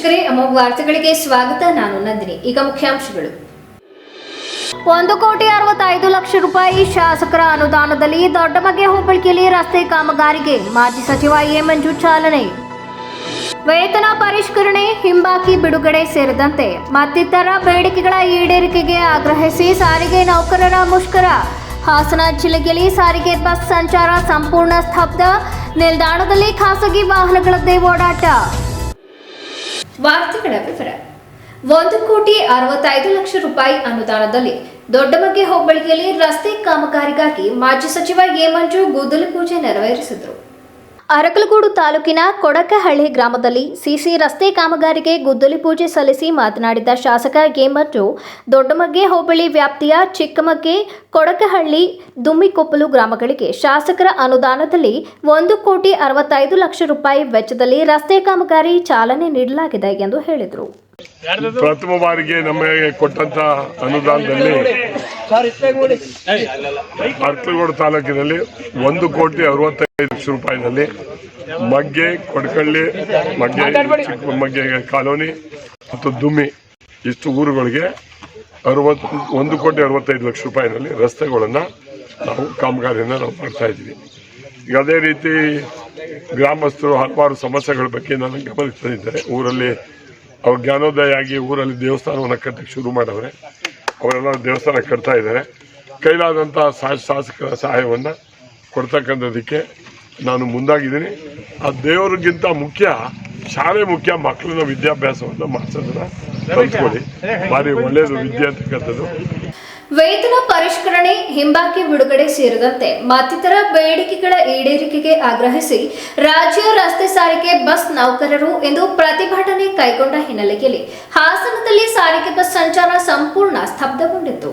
ವೀಕ್ಷಕರೇ, ಅಮೋಘ ವಾರ್ತೆಗಳಿಗೆ ಸ್ವಾಗತ. ನಾನು ನಂದಿನಿ. ಈಗ ಮುಖ್ಯಾಂಶಗಳು. ಒಂದು ಕೋಟಿ ಅರವತ್ತೈದು ಲಕ್ಷ ರೂಪಾಯಿ ಶಾಸಕರ ಅನುದಾನದಲ್ಲಿ ದೊಡ್ಡಬಗೆ ಹೋಬಳಿಕೆಯಲ್ಲಿ ರಸ್ತೆ ಕಾಮಗಾರಿಗೆ ಮಾಜಿ ಸಚಿವ ಎ ಮಂಜು ಚಾಲನೆ. ವೇತನ ಪರಿಷ್ಕರಣೆ, ಹಿಂಬಾಕಿ ಬಿಡುಗಡೆ ಸೇರಿದಂತೆ ಮತ್ತಿತರ ಬೇಡಿಕೆಗಳ ಈಡೇರಿಕೆಗೆ ಆಗ್ರಹಿಸಿ ಸಾರಿಗೆ ನೌಕರರ ಮುಷ್ಕರ. ಹಾಸನ ಜಿಲ್ಲೆಯಲ್ಲಿ ಸಾರಿಗೆ ಬಸ್ ಸಂಚಾರ ಸಂಪೂರ್ಣ ಸ್ತಬ್ಧ. ನಿಲ್ದಾಣದಲ್ಲಿ ಖಾಸಗಿ ವಾಹನಗಳದ್ದೇ ಓಡಾಟ. ವಾರ್ತೆಗಳ ವಿವರ. ಒಂದು ಕೋಟಿ ಅರವತ್ತೈದು ಲಕ್ಷ ರೂಪಾಯಿ ಅನುದಾನದಲ್ಲಿ ದೊಡ್ಡಮಗ್ಗೆ ಹೋಬಳಿಯಲ್ಲಿ ರಸ್ತೆ ಕಾಮಗಾರಿಗಾಗಿ ಮಾಜಿ ಸಚಿವ ಎ ಮಂಜು ಗುದ್ದಲಿ ಪೂಜೆ ನೆರವೇರಿಸಿದರು. ಅರಕಲಗೂಡು ತಾಲೂಕಿನ ಕೊಡಕಹಳ್ಳಿ ಗ್ರಾಮದಲ್ಲಿ ಸಿಸಿ ರಸ್ತೆ ಕಾಮಗಾರಿಗೆ ಗುದ್ದಲಿ ಪೂಜೆ ಸಲ್ಲಿಸಿ ಮಾತನಾಡಿದ ಶಾಸಕ ಗೇಮಟ್ಟು ದೊಡ್ಡಮಗ್ಗೆ ಹೋಬಳಿ ವ್ಯಾಪ್ತಿಯ ಚಿಕ್ಕಮಗ್ಗೆ, ಕೊಡಕಹಳ್ಳಿ ದುಮ್ಮಿಕೊಪ್ಪಲು ಗ್ರಾಮಗಳಿಗೆ ಶಾಸಕರ ಅನುದಾನದಲ್ಲಿ ಒಂದು ಕೋಟಿ ಅರವತ್ತೈದು ಲಕ್ಷ ರೂಪಾಯಿ ವೆಚ್ಚದಲ್ಲಿ ರಸ್ತೆ ಕಾಮಗಾರಿ ಚಾಲನೆ ನೀಡಲಾಗಿದೆ ಎಂದು ಹೇಳಿದರು. ಪ್ರಥಮ ಬಾರಿಗೆ ನಮಗೆ ಕೊಟ್ಟಂತ ಅನುದಾನದಲ್ಲಿ ಅರ್ಕಲಗೋಡು ತಾಲೂಕಿನಲ್ಲಿ ಒಂದು ಕೋಟಿ ಅರವತ್ತೈದು ಲಕ್ಷ ರೂಪಾಯಿನಲ್ಲಿ ಮಗ್ಗೆ ಕೊಡಕಳ್ಳಿ ಮಗ್ಗೆ ಚಿಕ್ಕ ಮಗ್ಗೆ ಕಾಲೋನಿ ಮತ್ತು ದುಮ್ಮಿ ಇಷ್ಟು ಊರುಗಳಿಗೆ ಅರವತ್ತು ಒಂದು ಕೋಟಿ ಅರವತ್ತೈದು ಲಕ್ಷ ರೂಪಾಯಿನಲ್ಲಿ ರಸ್ತೆಗಳನ್ನು ನಾವು ಕಾಮಗಾರಿಯನ್ನು ನಾವು ಮಾಡ್ತಾ ಇದ್ದೀವಿ. ಈಗ ಅದೇ ರೀತಿ ಗ್ರಾಮಸ್ಥರು ಹಲವಾರು ಸಮಸ್ಯೆಗಳ ಬಗ್ಗೆ ನಾನು ಗಮನಿಸ್ತಾ ಇದ್ದಾರೆ ಊರಲ್ಲಿ ಅವ್ರ ಜ್ಞಾನೋದಯ ಆಗಿ ಊರಲ್ಲಿ ದೇವಸ್ಥಾನವನ್ನು ಕಟ್ಟಕ್ಕೆ ಶುರು ಮಾಡವ್ರೆ. ಅವರೆಲ್ಲ ದೇವಸ್ಥಾನ ಕಟ್ತಾ ಇದ್ದಾರೆ ಕೈಲಾದಂಥ ಶಾಸಕರ ಸಹಾಯವನ್ನು ಕೊಡ್ತಕ್ಕಂಥದ್ದಕ್ಕೆ ನಾನು ಮುಂದಾಗಿದ್ದೀನಿ. ಆ ದೇವರಿಗಿಂತ ಮುಖ್ಯ, ಶಾಲೆ ಮುಖ್ಯ ಮಕ್ಕಳನ್ನ ವಿದ್ಯಾಭ್ಯಾಸವನ್ನು ಮಾಡಿಸೋದನ್ನ ಕಲ್ತ್ಕೊಳ್ಳಿ ಭಾರಿ ಒಳ್ಳೆಯದು ವಿದ್ಯೆ ಅಂತಕ್ಕಂಥದ್ದು ವೇತನ ಪರಿಷ್ಕರಣೆ ಹಿಂಬಾಕಿ ಬಿಡುಗಡೆ ಸೇರಿದಂತೆ ಮತ್ತಿತರ ಬೇಡಿಕೆಗಳ ಈಡೇರಿಕೆಗೆ ಆಗ್ರಹಿಸಿ ರಾಜ್ಯ ರಸ್ತೆ ಸಾರಿಗೆ ಬಸ್ ನೌಕರರು ಇಂದು ಪ್ರತಿಭಟನೆ ಕೈಗೊಂಡ ಹಿನ್ನೆಲೆಯಲ್ಲಿ ಹಾಸನದಲ್ಲಿ ಸಾರಿಗೆ ಬಸ್ ಸಂಚಾರ ಸಂಪೂರ್ಣ ಸ್ತಬ್ಧಗೊಂಡಿತ್ತು.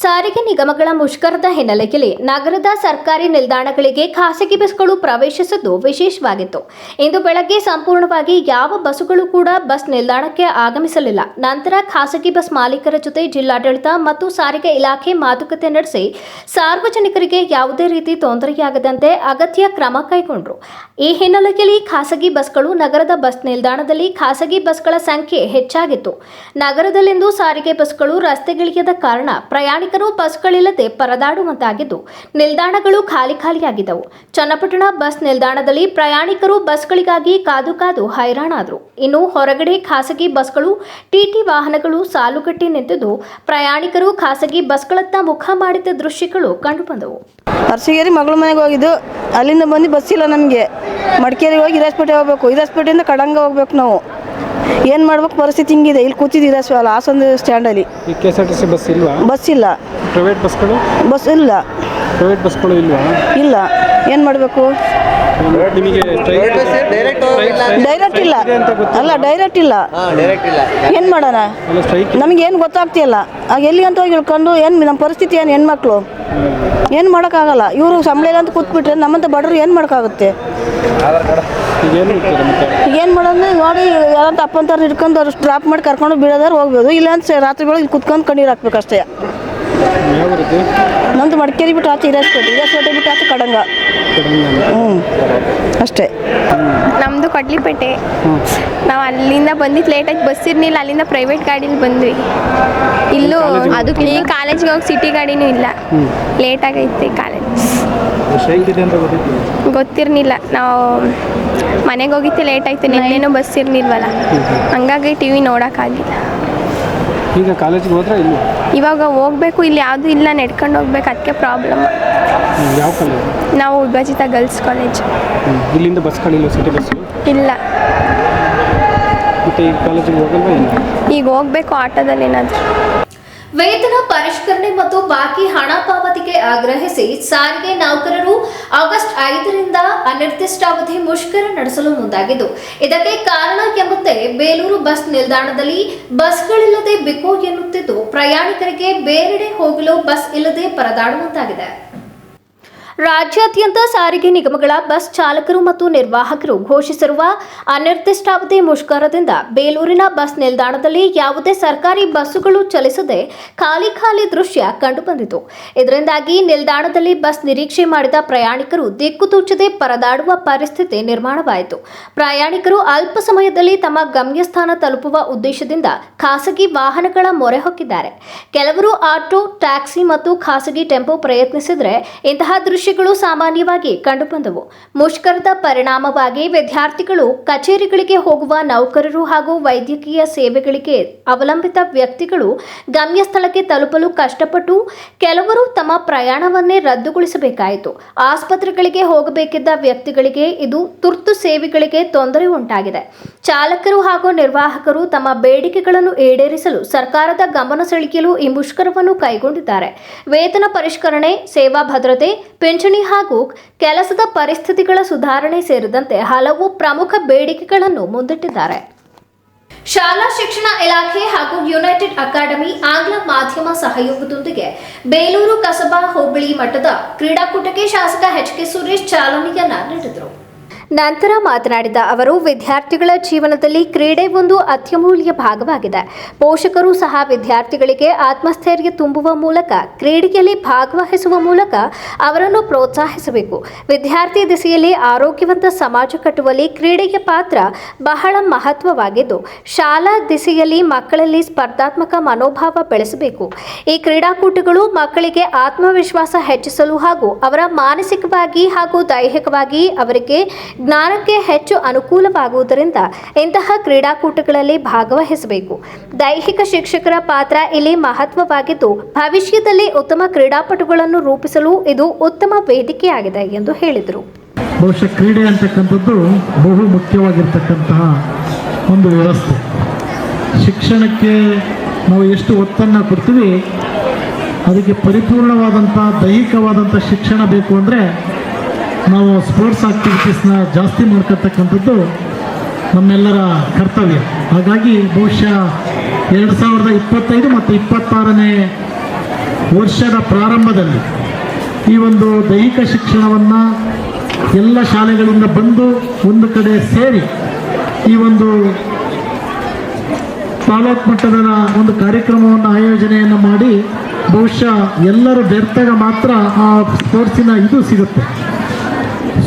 ಸಾರಿಗೆ ನಿಗಮಗಳ ಮುಷ್ಕರದ ಹಿನ್ನೆಲೆಯಲ್ಲಿ ನಗರದ ಸರ್ಕಾರಿ ನಿಲ್ದಾಣಗಳಿಗೆ ಖಾಸಗಿ ಬಸ್ಗಳು ಪ್ರವೇಶಿಸಿದ್ದು ವಿಶೇಷವಾಗಿತ್ತು. ಇಂದು ಬೆಳಗ್ಗೆ ಸಂಪೂರ್ಣವಾಗಿ ಯಾವ ಬಸ್ಸುಗಳು ಕೂಡ ಬಸ್ ನಿಲ್ದಾಣಕ್ಕೆ ಆಗಮಿಸಲಿಲ್ಲ. ನಂತರ ಖಾಸಗಿ ಬಸ್ ಮಾಲೀಕರ ಜೊತೆ ಜಿಲ್ಲಾಡಳಿತ ಮತ್ತು ಸಾರಿಗೆ ಇಲಾಖೆ ಮಾತುಕತೆ ನಡೆಸಿ ಸಾರ್ವಜನಿಕರಿಗೆ ಯಾವುದೇ ರೀತಿ ತೊಂದರೆಯಾಗದಂತೆ ಅಗತ್ಯ ಕ್ರಮ ಕೈಗೊಂಡರು. ಈ ಹಿನ್ನೆಲೆಯಲ್ಲಿ ಖಾಸಗಿ ಬಸ್ಗಳು ನಗರದ ಬಸ್ ನಿಲ್ದಾಣದಲ್ಲಿ ಖಾಸಗಿ ಬಸ್ಗಳ ಸಂಖ್ಯೆ ಹೆಚ್ಚಾಗಿತ್ತು. ನಗರದಲ್ಲಿಂದು ಸಾರಿಗೆ ಬಸ್ಗಳು ರಸ್ತೆಗಿಳಿಯದ ಕಾರಣ ಪ್ರಯಾಣಿಕರು ಬಸ್ಗಳಿಲ್ಲದೆ ಪರದಾಡುವಂತಾಗಿದ್ದು, ನಿಲ್ದಾಣಗಳು ಖಾಲಿ ಖಾಲಿಯಾಗಿದ್ದವು. ಚನ್ನಪಟ್ಟಣ ಬಸ್ ನಿಲ್ದಾಣದಲ್ಲಿ ಪ್ರಯಾಣಿಕರು ಬಸ್ಗಳಿಗಾಗಿ ಕಾದು ಕಾದು ಹೈರಾಣಾದರು. ಇನ್ನು ಹೊರಗಡೆ ಖಾಸಗಿ ಬಸ್ಗಳು ಟಿಟಿ ವಾಹನಗಳು ಸಾಲುಗಟ್ಟಿ ನಿಂತಿದ್ದು, ಪ್ರಯಾಣಿಕರು ಖಾಸಗಿ ಬಸ್ಗಳತ್ತ ಮುಖ ಮಾಡಿದ ದೃಶ್ಯಗಳು ಕಂಡುಬಂದವು. ಅರ್ಸಿಗೇರಿ ಮಗಳ ಮನೆಗೆ ಹೋಗಿದ್ದು. ಅಲ್ಲಿಂದ ಬಂದು ಬಸ್ ಇಲ್ಲ ನಮಗೆ. ಮಡಿಕೇರಿಗೆ ಹೋಗಿ ಹಿರಾಸ್ಪೇಟೆ ಹೋಗ್ಬೇಕು. ಹಿರಾಸ್ಪೇಟೆಯಿಂದ ಕಡಂಗ ಹೋಗ್ಬೇಕು ನಾವು. ಏನು ಮಾಡ್ಬೇಕು ಪರಿಸ್ಥಿತಿ ಹಿಂಗಿದೆ. ಇಲ್ಲಿ ಕೂತಿದ್ದೀರಾ ಅಲ್ಲ ಹಾಸನ ಸ್ಟ್ಯಾಂಡಲ್ಲಿ ಈ K S R T C bus ಇಲ್ವಾ? ಬಸ್ ಇಲ್ಲ. ಪ್ರೈವೇಟ್ ಬಸ್ಗಳು ಬಸ್ ಇಲ್ಲ. ಪ್ರೈವೇಟ್ ಬಸ್ಗಳು ಇಲ್ವಾ? ಇಲ್ಲ. ಏನು ಮಾಡಬೇಕು? ನಿಮಗೆ ಡೈರೆಕ್ಟ್ ಇಲ್ಲ. ಅಲ್ಲ ಡೈರೆಕ್ಟ್ ಇಲ್ಲ. ಏನು ಮಾಡೋಣ? ಸ್ಟ್ರೈಕ್ ನಮಗೆ ಏನು ಗೊತ್ತಾಗ್ತಿಲ್ಲ ಆಗ ಎಲ್ಲಿ ಅಂತ ಹೋಗಿ ಇಳ್ಕೊಂಡು ಏನು ನಮ್ಮ ಪರಿಸ್ಥಿತಿ ಏನು ಹೆಣ್ಮಕ್ಳು? ಏನು ಮಾಡೋಕ್ಕಾಗಲ್ಲ. ಇವರು ಸಂಬಳ ಇಲ್ಲ ಅಂತ ಕೂತ್ಬಿಟ್ರೆ ನಮ್ಮಂತ ಬಡವರು ಏನು ಮಾಡೋಕ್ಕಾಗುತ್ತೆ? ಏನು ಮಾಡೋದು? ನೋಡಿ ಯಾರಂತ ಅಪ್ಪಂತಾರ ಇಟ್ಕೊಂಡು ಅವ್ರು ಡ್ರಾಪ್ ಮಾಡಿ ಕರ್ಕೊಂಡು ಬಿಡೋದರ ಹೋಗ್ಬೋದು. ಇಲ್ಲ ಅಂತ ರಾತ್ರಿ ಬೆಳಗ್ಗೆ ಇಲ್ಲಿ ಕುತ್ಕೊಂಡು ಕಣ್ಣೀರು ಹಾಕ್ಬೇಕು ಅಷ್ಟೇ. ನಮ್ದು ಮಡಿಕೇರಿ ಬಿಟ್ಟು ಆಚೆ ಹಿರೇಸ್ಪೇಟೆ ಹಿರೇಸ್ಪೇಟೆ ಬಿಟ್ಟು ಆಚೆ ಕಡಂಗ. ಹ್ಞೂ ಅಷ್ಟೇ. ನಮ್ಮದು ಕಡ್ಲಿಪೇಟೆ. ನಾವು ಅಲ್ಲಿಂದ ಬಂದಿದ್ದು ಲೇಟಾಗಿ ಬಸ್ ಇರ್ಲಿಲ್ಲ ಅಲ್ಲಿಂದ ಪ್ರೈವೇಟ್ ಗಾಡೀಲಿ ಬಂದ್ವಿ. ಇಲ್ಲೂ ಅದಕ್ಕೆ ಈ ಕಾಲೇಜ್ಗೆ ಹೋಗಿ ಸಿಟಿ ಗಾಡಿನೂ ಇಲ್ಲ. ಲೇಟ್ ಆಗೈತೆ ಕಾಲೇಜ್. ಗೊತ್ತಿರ್ಲಿಲ್ಲ. ನಾವು ಮನೆಗೆ ಹೋಗಿತ್ತು ಲೇಟ್ ಆಯ್ತು ನಿನ್ನೆನೂ ಬಸ್ ಇರ್ಲಿಲ್ವಲ್ಲ. ಹಂಗಾಗಿ ಟಿ ವಿ ನೋಡೋಕ್ಕಾಗಿಲ್ಲ ಈಗ ಕಾಲೇಜಿಗೆ ಹೋದ್ರೆ ಇಲ್ಲ? ಇವಾಗ ಹೋಗ್ಬೇಕು ಇಲ್ಲಿ ಯಾವುದೂ ಇಲ್ಲ ನಡ್ಕೊಂಡು ಹೋಗ್ಬೇಕು ಅದಕ್ಕೆ ಪ್ರಾಬ್ಲಮ್ ಯಾವ ಕಾಲೇಜ್ ನಾವು ವಿಭಜಿತ ಗರ್ಲ್ಸ್ ಕಾಲೇಜ್ ಇಲ್ಲಿಂದ ಬಸ್ಗಳಿಲ್ಲ ಸಿಟಿ ಬಸ್ ಇಲ್ಲ. ಮತ್ತೆ ಈಗ ಕಾಲೇಜಿಗೆ ಹೋಗಲ್ವಾ ಇಲ್ಲ ಈಗ ಹೋಗ್ಬೇಕು ಆಟೋದಲ್ಲಿ ಏನಾದರೂ ವೇತನ ಪರಿಷ್ಕರಣೆ ಮತ್ತು ಬಾಕಿ ಹಣ ಪಾವತಿಗೆ ಆಗ್ರಹಿಸಿ ಸಾರಿಗೆ ನೌಕರರು ಆಗಸ್ಟ್ ಐದರಿಂದ ಅನಿರ್ದಿಷ್ಟಾವಧಿ ಮುಷ್ಕರ ನಡೆಸಲು ಮುಂದಾಗಿದ್ದು, ಇದಕ್ಕೆ ಕಾರಣ ಎಂಬಂತೆ ಬೇಲೂರು ಬಸ್ ನಿಲ್ದಾಣದಲ್ಲಿ ಬಸ್ಗಳಿಲ್ಲದೆ ಬಿಕೋ ಎನ್ನುತ್ತಿದ್ದು ಪ್ರಯಾಣಿಕರಿಗೆ ಬೇರೆಡೆ ಹೋಗಲು ಬಸ್ ಇಲ್ಲದೆ ಪರದಾಡುವಂತಾಗಿದೆ. ರಾಜ್ಯಾದ್ಯಂತ ಸಾರಿಗೆ ನಿಗಮಗಳ ಬಸ್ ಚಾಲಕರು ಮತ್ತು ನಿರ್ವಾಹಕರು ಘೋಷಿಸಿರುವ ಅನಿರ್ದಿಷ್ಟಾವಧಿ ಮುಷ್ಕರದಿಂದ ಬೇಲೂರಿನ ಬಸ್ ನಿಲ್ದಾಣದಲ್ಲಿ ಯಾವುದೇ ಸರ್ಕಾರಿ ಬಸ್ಸುಗಳು ಚಲಿಸದೆ ಖಾಲಿ ಖಾಲಿ ದೃಶ್ಯ ಕಂಡುಬಂದಿತು. ಇದರಿಂದಾಗಿ ನಿಲ್ದಾಣದಲ್ಲಿ ಬಸ್ ನಿರೀಕ್ಷೆ ಮಾಡಿದ ಪ್ರಯಾಣಿಕರು ದಿಕ್ಕು ತೋಚದೆ ಪರದಾಡುವ ಪರಿಸ್ಥಿತಿ ನಿರ್ಮಾಣವಾಯಿತು. ಪ್ರಯಾಣಿಕರು ಅಲ್ಪ ಸಮಯದಲ್ಲಿ ತಮ್ಮ ಗಮ್ಯಸ್ಥಾನ ತಲುಪುವ ಉದ್ದೇಶದಿಂದ ಖಾಸಗಿ ವಾಹನಗಳ ಮೊರೆ ಹೊಕ್ಕಿದ್ದಾರೆ. ಕೆಲವರು ಆಟೋ, ಟ್ಯಾಕ್ಸಿ ಮತ್ತು ಖಾಸಗಿ ಟೆಂಪೋ ಪ್ರಯತ್ನಿಸಿದರೆ ಇಂತಹ ದೃಶ್ಯಗಳು ಸಾಮಾನ್ಯವಾಗಿ ಕಂಡುಬಂದವು. ಮುಷ್ಕರದ ಪರಿಣಾಮವಾಗಿ ವಿದ್ಯಾರ್ಥಿಗಳು ಕಚೇರಿಗಳಿಗೆ ಹೋಗುವ ನೌಕರರು ಹಾಗೂ ವೈದ್ಯಕೀಯ ಸೇವೆಗಳಿಗೆ ಅವಲಂಬಿತ ವ್ಯಕ್ತಿಗಳು ಗಮ್ಯಸ್ಥಳಕ್ಕೆ ತಲುಪಲು ಕಷ್ಟಪಟ್ಟು ಕೆಲವರು ತಮ್ಮ ಪ್ರಯಾಣವನ್ನೇ ರದ್ದುಗೊಳಿಸಬೇಕಾಯಿತು. ಆಸ್ಪತ್ರೆಗಳಿಗೆ ಹೋಗಬೇಕಿದ್ದ ವ್ಯಕ್ತಿಗಳಿಗೆ ಇದು ತುರ್ತು ಸೇವೆಗಳಿಗೆ ತೊಂದರೆ ಉಂಟಾಗಿದೆ. ಚಾಲಕರು ಹಾಗೂ ನಿರ್ವಾಹಕರು ತಮ್ಮ ಬೇಡಿಕೆಗಳನ್ನು ಈಡೇರಿಸಲು ಸರ್ಕಾರದ ಗಮನ ಸೆಳೆಯಲು ಈ ಮುಷ್ಕರವನ್ನು ಕೈಗೊಂಡಿದ್ದಾರೆ. ವೇತನ ಪರಿಷ್ಕರಣೆ, ಸೇವಾ ಭದ್ರತೆ ಪಿಂಚಣಿ ಹಾಗೂ ಕೆಲಸದ ಪರಿಸ್ಥಿತಿಗಳ ಸುಧಾರಣೆ ಸೇರಿದಂತೆ ಹಲವು ಪ್ರಮುಖ ಬೇಡಿಕೆಗಳನ್ನು ಮುಂದಿಟ್ಟಿದ್ದಾರೆ. ಶಾಲಾ ಶಿಕ್ಷಣ ಇಲಾಖೆ ಹಾಗೂ ಯುನೈಟೆಡ್ ಅಕಾಡೆಮಿ ಆಂಗ್ಲ ಮಾಧ್ಯಮ ಸಹಯೋಗದೊಂದಿಗೆ ಬೇಲೂರು ಕಸಬಾ ಹೋಬಳಿ ಮಠದ ಕ್ರೀಡಾಕೂಟಕ್ಕೆ ಶಾಸಕ ಎಚ್ ಕೆ ಸುರೇಶ್ ಚಾಲನೆಯನ್ನ ನೀಡಿದರು. ನಂತರ ಮಾತನಾಡಿದ ಅವರು, ವಿದ್ಯಾರ್ಥಿಗಳ ಜೀವನದಲ್ಲಿ ಕ್ರೀಡೆ ಒಂದು ಅತ್ಯಮೂಲ್ಯ ಭಾಗವಾಗಿದೆ. ಪೋಷಕರು ಸಹ ವಿದ್ಯಾರ್ಥಿಗಳಿಗೆ ಆತ್ಮಸ್ಥೈರ್ಯ ತುಂಬುವ ಮೂಲಕ, ಕ್ರೀಡೆಯಲ್ಲಿ ಭಾಗವಹಿಸುವ ಮೂಲಕ ಅವರನ್ನು ಪ್ರೋತ್ಸಾಹಿಸಬೇಕು. ವಿದ್ಯಾರ್ಥಿ ದಿಸೆಯಲ್ಲಿ ಆರೋಗ್ಯವಂತ ಸಮಾಜ ಕಟ್ಟುವಲ್ಲಿ ಕ್ರೀಡೆಯ ಪಾತ್ರ ಬಹಳ ಮಹತ್ವವಾಗಿದ್ದು, ಶಾಲಾ ದಿಸೆಯಲ್ಲಿ ಮಕ್ಕಳಲ್ಲಿ ಸ್ಪರ್ಧಾತ್ಮಕ ಮನೋಭಾವ ಬೆಳೆಸಬೇಕು. ಈ ಕ್ರೀಡಾಕೂಟಗಳು ಮಕ್ಕಳಿಗೆ ಆತ್ಮವಿಶ್ವಾಸ ಹೆಚ್ಚಿಸಲು ಹಾಗೂ ಅವರ ಮಾನಸಿಕವಾಗಿ ಹಾಗೂ ದೈಹಿಕವಾಗಿ ಅವರಿಗೆ ಜ್ಞಾನಕ್ಕೆ ಹೆಚ್ಚು ಅನುಕೂಲವಾಗುವುದರಿಂದ ಇಂತಹ ಕ್ರೀಡಾಕೂಟಗಳಲ್ಲಿ ಭಾಗವಹಿಸಬೇಕು. ದೈಹಿಕ ಶಿಕ್ಷಕರ ಪಾತ್ರ ಇಲ್ಲಿ ಮಹತ್ವವಾಗಿದ್ದು, ಭವಿಷ್ಯದಲ್ಲಿ ಉತ್ತಮ ಕ್ರೀಡಾಪಟುಗಳನ್ನು ರೂಪಿಸಲು ಇದು ಉತ್ತಮ ವೇದಿಕೆಯಾಗಿದೆ ಎಂದು ಹೇಳಿದರು. ಬಹುಶಃ ಕ್ರೀಡೆ ಅಂತಕ್ಕಂಥದ್ದು ಬಹು ಮುಖ್ಯವಾಗಿರ್ತಕ್ಕಂತಹ ಒಂದು ವ್ಯವಸ್ಥೆ. ಶಿಕ್ಷಣಕ್ಕೆ ನಾವು ಎಷ್ಟು ಒತ್ತನ್ನು ಕೊಡ್ತೀವಿ, ಅದಕ್ಕೆ ಪರಿಪೂರ್ಣವಾದಂಥ ದೈಹಿಕವಾದಂಥ ಶಿಕ್ಷಣ ಬೇಕು ಅಂದರೆ ನಾವು ಸ್ಪೋರ್ಟ್ಸ್ ಆಕ್ಟಿವಿಟೀಸ್ನ ಜಾಸ್ತಿ ಮಾಡ್ಕೊತಕ್ಕಂಥದ್ದು ನಮ್ಮೆಲ್ಲರ ಕರ್ತವ್ಯ. ಹಾಗಾಗಿ ಬಹುಶಃ ಎರಡು ಸಾವಿರದ ಇಪ್ಪತ್ತೈದು ಮತ್ತು ಇಪ್ಪತ್ತಾರನೇ ವರ್ಷದ ಪ್ರಾರಂಭದಲ್ಲಿ ಈ ಒಂದು ದೈಹಿಕ ಶಿಕ್ಷಣವನ್ನು ಎಲ್ಲ ಶಾಲೆಗಳಿಂದ ಬಂದು ಒಂದು ಕಡೆ ಸೇರಿ ಈ ಒಂದು ತಾಲೂಕು ಮಟ್ಟದ ಒಂದು ಕಾರ್ಯಕ್ರಮವನ್ನು ಆಯೋಜನೆಯನ್ನು ಮಾಡಿ ಬಹುಶಃ ಎಲ್ಲರೂ ಬೆರ್ತಾಗ ಮಾತ್ರ ಆ ಸ್ಪೋರ್ಟ್ಸಿನ ಇದು ಸಿಗುತ್ತೆ.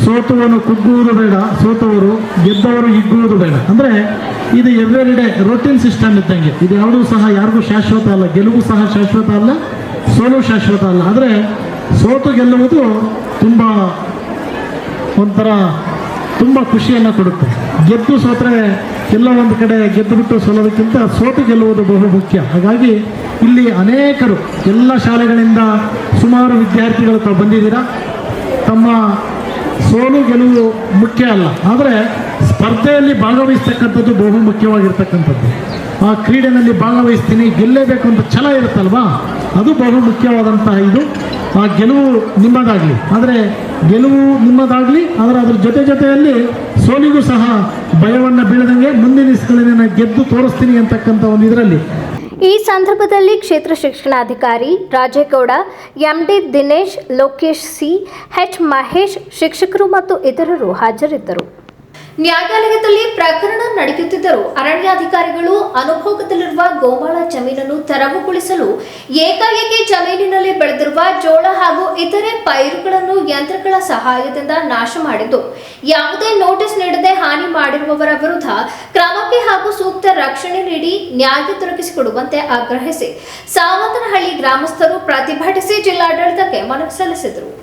ಸೋತುವನು ಕುಗ್ಗುವುದು ಬೇಡ, ಸೋತವರು ಗೆದ್ದವರು ಹಿಗ್ಗುವುದು ಬೇಡ. ಅಂದರೆ ಇದು ಎವ್ರಿ ಡೇ ರೊಟೀನ್ ಸಿಸ್ಟಮ್ ಇದ್ದಂಗೆ. ಇದು ಯಾವುದೂ ಸಹ ಯಾರಿಗೂ ಶಾಶ್ವತ ಅಲ್ಲ, ಗೆಲುವು ಸಹ ಶಾಶ್ವತ ಅಲ್ಲ, ಸೋಲು ಶಾಶ್ವತ ಅಲ್ಲ. ಆದರೆ ಸೋತು ಗೆಲ್ಲುವುದು ತುಂಬ ಒಂಥರ ತುಂಬ ಖುಷಿಯನ್ನು ಕೊಡುತ್ತೆ. ಗೆದ್ದು ಸೋತ್ರೆ ಎಲ್ಲ ಒಂದು ಕಡೆ ಗೆದ್ದು ಬಿಟ್ಟು ಸೋಲೋದಕ್ಕಿಂತ ಸೋತು ಗೆಲ್ಲುವುದು ಬಹು ಮುಖ್ಯ. ಹಾಗಾಗಿ ಇಲ್ಲಿ ಅನೇಕರು ಎಲ್ಲ ಶಾಲೆಗಳಿಂದ ಸುಮಾರು ವಿದ್ಯಾರ್ಥಿಗಳು ತಾವು ಬಂದಿದ್ದೀರಾ? ತಮ್ಮ ಸೋಲು ಗೆಲುವು ಮುಖ್ಯ ಅಲ್ಲ. ಆದರೆ ಸ್ಪರ್ಧೆಯಲ್ಲಿ ಭಾಗವಹಿಸ್ತಕ್ಕಂಥದ್ದು ಬಹು ಮುಖ್ಯವಾಗಿರ್ತಕ್ಕಂಥದ್ದು. ಆ ಕ್ರೀಡೆಯಲ್ಲಿ ಭಾಗವಹಿಸ್ತೀನಿ, ಗೆಲ್ಲೇಬೇಕು ಅಂತ ಛಲ ಇರುತ್ತಲ್ವಾ? ಅದು ಬಹು ಮುಖ್ಯವಾದಂತಹ ಇದು. ಆ ಗೆಲುವು ನಿಮ್ಮದಾಗಲಿ. ಆದರೆ ಗೆಲುವು ನಿಮ್ಮದಾಗಲಿ, ಆದರೆ ಅದ್ರ ಜೊತೆ ಜೊತೆಯಲ್ಲಿ ಸೋಲಿಗೂ ಸಹ ಭಯವನ್ನು ಬೀಳದಂಗೆ ಮುಂದಿನ ಗೆದ್ದು ತೋರಿಸ್ತೀನಿ ಅಂತಕ್ಕಂಥ ಒಂದು ಇದರಲ್ಲಿ ಈ ಸಂದರ್ಭದಲ್ಲಿ ಕ್ಷೇತ್ರ ಶಿಕ್ಷಣಾಧಿಕಾರಿ Rajegowda MD Dinesh, Lokesh C H Mahesh, ಶಿಕ್ಷಕರು ಮತ್ತು ಇತರರು ಹಾಜರಿದ್ದರು. ನ್ಯಾಯಾಲಯದಲ್ಲಿ ಪ್ರಕರಣ ನಡೆಯುತ್ತಿದ್ದರೂ ಅರಣ್ಯಾಧಿಕಾರಿಗಳು ಅನುಭೋಗದಲ್ಲಿರುವ ಗೋಮಾಳ ಜಮೀನನ್ನು ತೆರವುಗೊಳಿಸಲು ಏಕಾಏಕಿ ಜಮೀನಿನಲ್ಲಿ ಬೆಳೆದಿರುವ ಜೋಳ ಹಾಗೂ ಇತರೆ ಪೈರುಗಳನ್ನು ಯಂತ್ರಗಳ ಸಹಾಯದಿಂದ ನಾಶ ಮಾಡಿದ್ದು, ಯಾವುದೇ ನೋಟಿಸ್ ನೀಡದೆ ಹಾನಿ ಮಾಡಿರುವವರ ವಿರುದ್ಧ ಕ್ರಮಕ್ಕೆ ಹಾಗೂ ಸೂಕ್ತ ರಕ್ಷಣೆ ನೀಡಿ ನ್ಯಾಯ ದೊರಕಿಸಿಕೊಡುವಂತೆ ಆಗ್ರಹಿಸಿ ಸಾವಂತನಹಳ್ಳಿ ಗ್ರಾಮಸ್ಥರು ಪ್ರತಿಭಟಿಸಿ ಜಿಲ್ಲಾಡಳಿತಕ್ಕೆ ಮನವಿ ಸಲ್ಲಿಸಿದರು.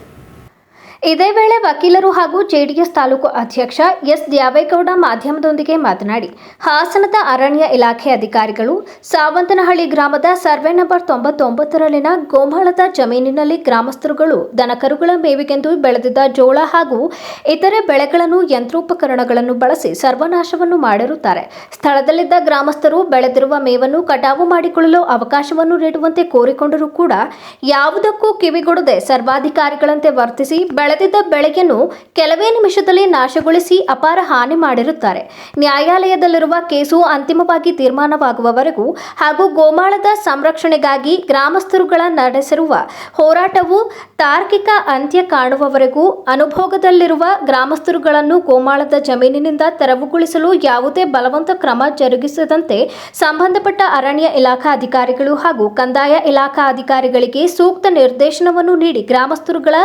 ಇದೇ ವೇಳೆ ವಕೀಲರು ಹಾಗೂ ಜೆಡಿಎಸ್ ತಾಲೂಕು ಅಧ್ಯಕ್ಷ ಎಸ್ ದ್ಯಾವೇಗೌಡ ಮಾಧ್ಯಮದೊಂದಿಗೆ ಮಾತನಾಡಿ, ಹಾಸನದ ಅರಣ್ಯ ಇಲಾಖೆ ಅಧಿಕಾರಿಗಳು ಸಾವಂತನಹಳ್ಳಿ ಗ್ರಾಮದ ಸರ್ವೆ ನಂಬರ್ ತೊಂಬತ್ತೊಂಬತ್ತರಲ್ಲಿನ ಗೋಮಹಳದ ಜಮೀನಿನಲ್ಲಿ ಗ್ರಾಮಸ್ಥರುಗಳು ದನಕರುಗಳ ಮೇವಿಗೆಂದು ಬೆಳೆದಿದ್ದ ಜೋಳ ಹಾಗೂ ಇತರೆ ಬೆಳೆಗಳನ್ನು ಯಂತ್ರೋಪಕರಣಗಳನ್ನು ಬಳಸಿ ಸರ್ವನಾಶವನ್ನು ಮಾಡಿರುತ್ತಾರೆ. ಸ್ಥಳದಲ್ಲಿದ್ದ ಗ್ರಾಮಸ್ಥರು ಬೆಳೆದಿರುವ ಮೇವನ್ನು ಕಟಾವು ಮಾಡಿಕೊಳ್ಳಲು ಅವಕಾಶವನ್ನು ನೀಡುವಂತೆ ಕೋರಿಕೊಂಡರೂ ಕೂಡ ಯಾವುದಕ್ಕೂ ಕಿವಿಗೊಡದೆ ಸರ್ವಾಧಿಕಾರಿಗಳಂತೆ ವರ್ತಿಸಿ ಬೆಳೆದಿದ್ದ ಬೆಳೆಯನ್ನು ಕೆಲವೇ ನಿಮಿಷದಲ್ಲಿ ನಾಶಗೊಳಿಸಿ ಅಪಾರ ಹಾನಿ ಮಾಡಿರುತ್ತಾರೆ. ನ್ಯಾಯಾಲಯದಲ್ಲಿರುವ ಕೇಸು ಅಂತಿಮವಾಗಿ ತೀರ್ಮಾನವಾಗುವವರೆಗೂ ಹಾಗೂ ಗೋಮಾಳದ ಸಂರಕ್ಷಣೆಗಾಗಿ ಗ್ರಾಮಸ್ಥರುಗಳ ನಡೆಸಿರುವ ಹೋರಾಟವು ತಾರ್ಕಿಕ ಅಂತ್ಯ ಕಾಣುವವರೆಗೂ ಅನುಭೋಗದಲ್ಲಿರುವ ಗ್ರಾಮಸ್ಥರುಗಳನ್ನು ಗೋಮಾಳದ ಜಮೀನಿನಿಂದ ತೆರವುಗೊಳಿಸಲು ಯಾವುದೇ ಬಲವಂತ ಕ್ರಮ ಜರುಗಿಸದಂತೆ ಸಂಬಂಧಪಟ್ಟ ಅರಣ್ಯ ಇಲಾಖಾ ಅಧಿಕಾರಿಗಳು ಹಾಗೂ ಕಂದಾಯ ಇಲಾಖಾ ಅಧಿಕಾರಿಗಳಿಗೆ ಸೂಕ್ತ ನಿರ್ದೇಶನವನ್ನು ನೀಡಿ ಗ್ರಾಮಸ್ಥರುಗಳ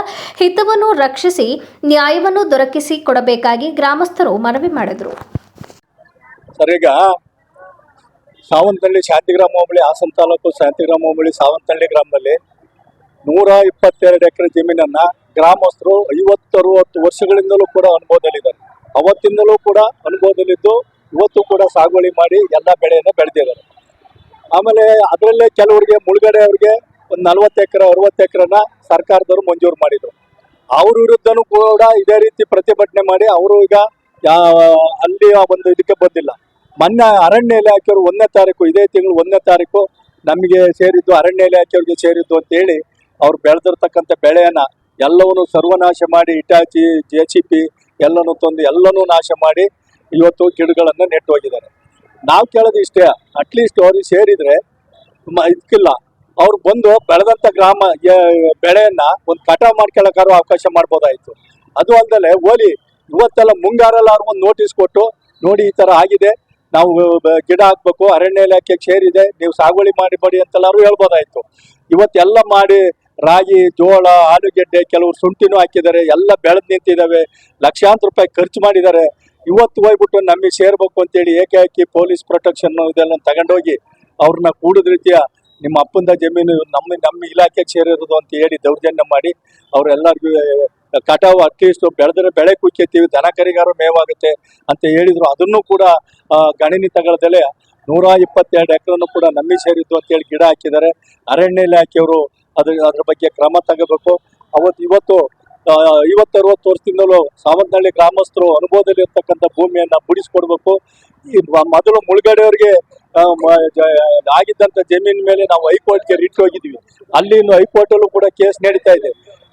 ಹಿತವನ್ನು ರಕ್ಷಿಸಿ ನ್ಯಾಯವನ್ನು ದೊರಕಿಸಿ ಕೊಡಬೇಕಾಗಿ ಗ್ರಾಮಸ್ಥರು ಮನವಿ ಮಾಡಿದರು. ಸರಿಗ ಸಾವಂತಹಳ್ಳಿ ಶಾಂತಿಗ್ರಾಮ ಹೋಬಳಿ, ಹಾಸನ ತಾಲೂಕು ಶಾಂತಿಗ್ರಾಮ ಹೋಬಳಿ, ಸಾವಂತಹಳ್ಳಿ ಗ್ರಾಮದಲ್ಲಿ ನೂರ ಇಪ್ಪತ್ತೆರಡು ಎಕರೆ ಜಮೀನನ್ನ ಗ್ರಾಮಸ್ಥರು ಐವತ್ತು ಅರವತ್ತು ವರ್ಷಗಳಿಂದಲೂ ಕೂಡ ಅನುಭವದಲ್ಲಿದ್ದಾರೆ. ಅವತ್ತಿಂದಲೂ ಕೂಡ ಅನುಭವದಲ್ಲಿದ್ದು ಇವತ್ತು ಕೂಡ ಸಾಗುವಳಿ ಮಾಡಿ ಎಲ್ಲ ಬೆಳೆಯನ್ನು ಬೆಳೆದಿದ್ದಾರೆ. ಆಮೇಲೆ ಅದರಲ್ಲೇ ಕೆಲವರಿಗೆ ಮುಳುಗಡೆ ಅವರಿಗೆ ಒಂದು ನಲ್ವತ್ತು ಎಕರೆ, ಅರವತ್ತು ಎಕರೆನ ಸರ್ಕಾರದವರು ಮಂಜೂರು ಮಾಡಿದ್ರು. ಅವ್ರ ವಿರುದ್ಧನೂ ಕೂಡ ಇದೇ ರೀತಿ ಪ್ರತಿಭಟನೆ ಮಾಡಿ ಅವರು ಈಗ ಅಲ್ಲಿ ಒಂದು ಇದಕ್ಕೆ ಬಂದಿಲ್ಲ. ಮೊನ್ನೆ ಅರಣ್ಯ ಇಲಾಖೆಯವರು ಒಂದನೇ ತಾರೀಕು, ಇದೇ ತಿಂಗಳು ಒಂದನೇ ತಾರೀಕು ನಮಗೆ ಸೇರಿದ್ದು ಅರಣ್ಯ ಇಲಾಖೆಯವ್ರಿಗೆ ಸೇರಿದ್ದು ಅಂತ ಹೇಳಿ ಅವ್ರು ಬೆಳೆದಿರ್ತಕ್ಕಂಥ ಬೆಳೆಯನ್ನ ಎಲ್ಲವನ್ನು ಸರ್ವನಾಶ ಮಾಡಿ, ಇಟಾಚಿ ಜೆ ಸಿ ಪಿ ಎಲ್ಲನೂ ತಂದು ಎಲ್ಲನೂ ನಾಶ ಮಾಡಿ ಇವತ್ತು ಗಿಡಗಳನ್ನು ನೆಟ್ಟು ಹೋಗಿದ್ದಾರೆ. ನಾವು ಕೇಳೋದು ಇಷ್ಟೇ ಅಟ್ಲೀಸ್ಟ್ ಅವ್ರಿಗೆ ಸೇರಿದ್ರೆ ಇದಕ್ಕಿಲ್ಲ ಅವ್ರು ಬಂದು ಬೆಳೆದಂತ ಗ್ರಾಮ ಬೆಳೆಯನ್ನ ಒಂದು ಕಟಾವ್ ಮಾಡ್ಕೊಳಕಾರು ಅವಕಾಶ ಮಾಡ್ಬೋದಾಯ್ತು. ಅದು ಅಲ್ಲದೆ ಓಲಿ, ಇವತ್ತೆಲ್ಲ ಮುಂಗಾರಲ್ಲಾರು ಒಂದು ನೋಟಿಸ್ ಕೊಟ್ಟು ನೋಡಿ ಈ ತರ ಆಗಿದೆ, ನಾವು ಗಿಡ ಹಾಕ್ಬೇಕು, ಅರಣ್ಯ ಇಲಾಖೆಗೆ ಸೇರಿದೆ, ನೀವು ಸಾಗುವಳಿ ಮಾಡಿ ಬಡಿ ಅಂತೆಲ್ಲಾರು ಹೇಳ್ಬೋದಾಯ್ತು. ಇವತ್ತೆಲ್ಲ ಮಾಡಿ ರಾಗಿ, ಜೋಳ, ಆಲೂಗೆಡ್ಡೆ, ಕೆಲವರು ಶುಂಠಿನೂ ಹಾಕಿದ್ದಾರೆ, ಎಲ್ಲ ಬೆಳೆದು ನಿಂತಿದ್ದಾವೆ, ಲಕ್ಷಾಂತರ ರೂಪಾಯಿ ಖರ್ಚು ಮಾಡಿದ್ದಾರೆ. ಇವತ್ತು ಹೋಗ್ಬಿಟ್ಟು ನಮಗೆ ಸೇರ್ಬೇಕು ಅಂತೇಳಿ ಏಕಾಏಕಿ ಪೊಲೀಸ್ ಪ್ರೊಟೆಕ್ಷನ್ ಇದೆಲ್ಲ ತಗೊಂಡೋಗಿ ಅವ್ರನ್ನ ಕೂಡಿದ ರೀತಿಯ ನಿಮ್ಮ ಅಪ್ಪಂದ ಜಮೀನು ನಮ್ಮ ನಮ್ಮ ಇಲಾಖೆಗೆ ಸೇರಿರೋದು ಅಂತ ಹೇಳಿ ದೌರ್ಜನ್ಯ ಮಾಡಿ ಅವರೆಲ್ಲರಿಗೂ ಕಟಾವು ಅಟ್ಲೀಸ್ಟ್ ಬೆಳೆದ್ರೆ ಬೆಳೆ ಕುಯ್ಕತ್ತೀವಿ, ದನ ಕರಿಗಾರ ಮೇವಾಗುತ್ತೆ ಅಂತ ಹೇಳಿದ್ರು. ಅದನ್ನು ಕೂಡ ಗಣಿನಿ ತಗೊಳ್ದಲೆ ನೂರ ಇಪ್ಪತ್ತೆರಡು ಎಕರನ್ನು ಕೂಡ ನಮ್ಮಿ ಸೇರಿದ್ದು ಅಂತೇಳಿ ಗಿಡ ಹಾಕಿದ್ದಾರೆ. ಅರಣ್ಯ ಇಲಾಖೆಯವರು ಅದ್ರ ಅದ್ರ ಬಗ್ಗೆ ಕ್ರಮ ತಗೋಬೇಕು. ಅವತ್ತು, ಇವತ್ತು ಐವತ್ತರವತ್ತು ವರ್ಷದಿಂದಲೂ ಸಾವಂತಹಳ್ಳಿ ಗ್ರಾಮಸ್ಥರು ಅನುಭವದಲ್ಲಿ ಇರ್ತಕ್ಕಂಥ ಭೂಮಿಯನ್ನು ಬಿಡಿಸ್ಕೊಡ್ಬೇಕು ಮೊದಲು ಮುಳುಗಡೆಯವರಿಗೆ ಆಗಿದ್ದಂತ ಜಮೀನ್ ಮೇಲೆ ನಾವು ಹೈಕೋರ್ಟ್ಗೆ ರಿಟ್ ಹೋಗಿದ್ವಿ ಅಲ್ಲಿ ಇನ್ನು ಹೈಕೋರ್ಟಲ್ಲೂ ಕೂಡ ಕೇಸ್ ನಡೀತಾ ಇದೆ.